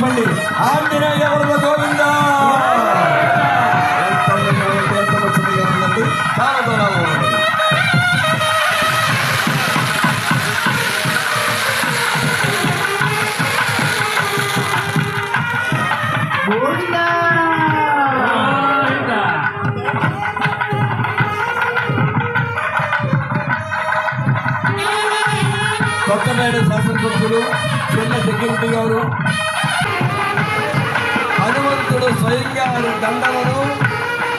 చెప్పండి ఆంజనేయ వరద గోవింద. చాలా కొత్తపేట శాసనసభ్యులు చిన్న సెక్యూరిటీ గారు స్వయంగా దండలను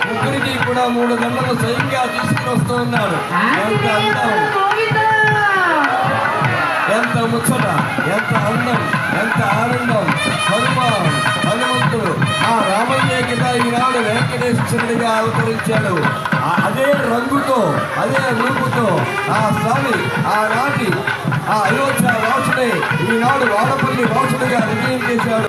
ముగ్గురికి కూడా మూడు దండలు స్వయంగా తీసుకుని వస్తూ ఉన్నాడు ఎంత అందం. ఎంత ముచ్చట ఎంత అందం ఎంత ఆనందం. హనుమాన్ హనుమంతుడు ఆ రామయ్య కింద ఈనాడు వెంకటేశ్వరుడిగా అవతరించాడు ఆ అదే రంగుతో అదే రూపుతో ఆ స్వామి ఆనాటి ఆ అయోధ్య వాసుడే ఈనాడు వాడపల్లి వాసుడిగా నిర్ణయం చేశాడు.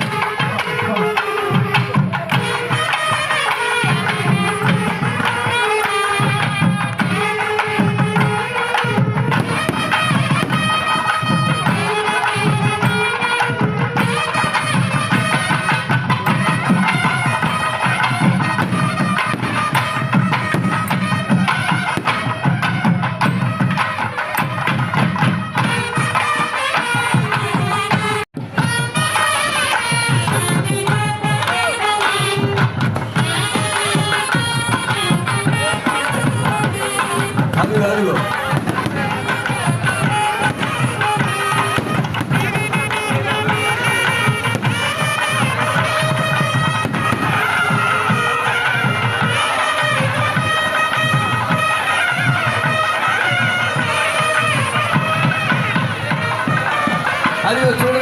があるよ。ありがとう